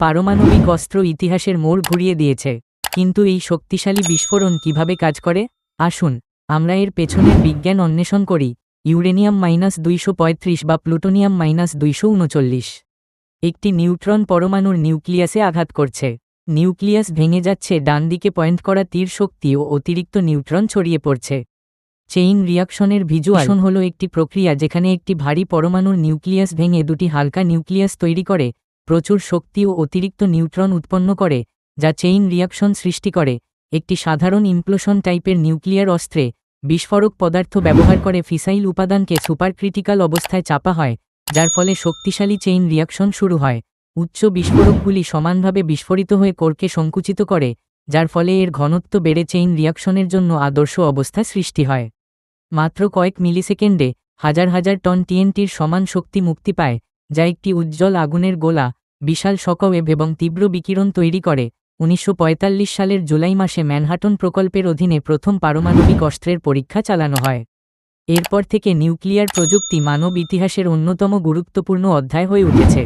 পারমাণবিক অস্ত্র ইতিহাসের মোড় ঘুরিয়ে দিয়েছে। কিন্তু এই শক্তিশালী বিস্ফোরণ কীভাবে কাজ করে? আসুন আমরা এর পেছনের বিজ্ঞান অন্বেষণ করি। ইউরেনিয়াম মাইনাস দুইশো পঁয়ত্রিশ বা প্লুটোনিয়াম মাইনাস দুইশো উনচল্লিশ। একটি নিউট্রন পরমাণুর নিউক্লিয়াসে আঘাত করছে। নিউক্লিয়াস ভেঙে যাচ্ছে ডান দিকে পয়েন্ট করা তীর শক্তি ও অতিরিক্ত নিউট্রন ছড়িয়ে পড়ছে। চেইন রিয়াকশনের ভিজুয়ালন হল একটি প্রক্রিয়া যেখানে একটি ভারী পরমাণুর নিউক্লিয়াস ভেঙে দুটি হালকা নিউক্লিয়াস তৈরি করে। প্রচুর শক্তি ও অতিরিক্ত নিউট্রন উৎপন্ন করে, যা চেইন রিয়াকশন সৃষ্টি করে, একটি সাধারণ ইমপ্লোশন টাইপের নিউক্লিয়ার অস্ত্রে বিস্ফোরক পদার্থ ব্যবহার করে ফিসাইল উপাদানকে সুপারক্রিটিক্যাল অবস্থায় চাপা হয়, যার ফলে শক্তিশালী চেইন রিয়াকশন শুরু হয়। উচ্চ বিস্ফোরকগুলি সমানভাবে বিস্ফোরিত হয়ে কোরকে সংকুচিত করে, যার ফলে এর ঘনত্ব বেড়ে চেইন রিয়াকশনের জন্য আদর্শ অবস্থা সৃষ্টি হয়। মাত্র কয়েক মিলিসেকেন্ডে হাজার হাজার টন টিএনটির সমান শক্তি মুক্তি পায়, যা একটি উজ্জ্বল আগুনের গোলা বিশাল শকওয়েভ এবং তীব্র বিকিরণ তৈরি করে। উনিশশো পঁয়তাল্লিশ সালের জুলাই মাসে ম্যানহাটন প্রকল্পের অধীনে প্রথম পারমাণবিক অস্ত্রের পরীক্ষা চালানো হয়। এরপর থেকে নিউক্লিয়ার প্রযুক্তি মানব ইতিহাসের অন্যতম গুরুত্বপূর্ণ অধ্যায় হয়ে উঠেছে।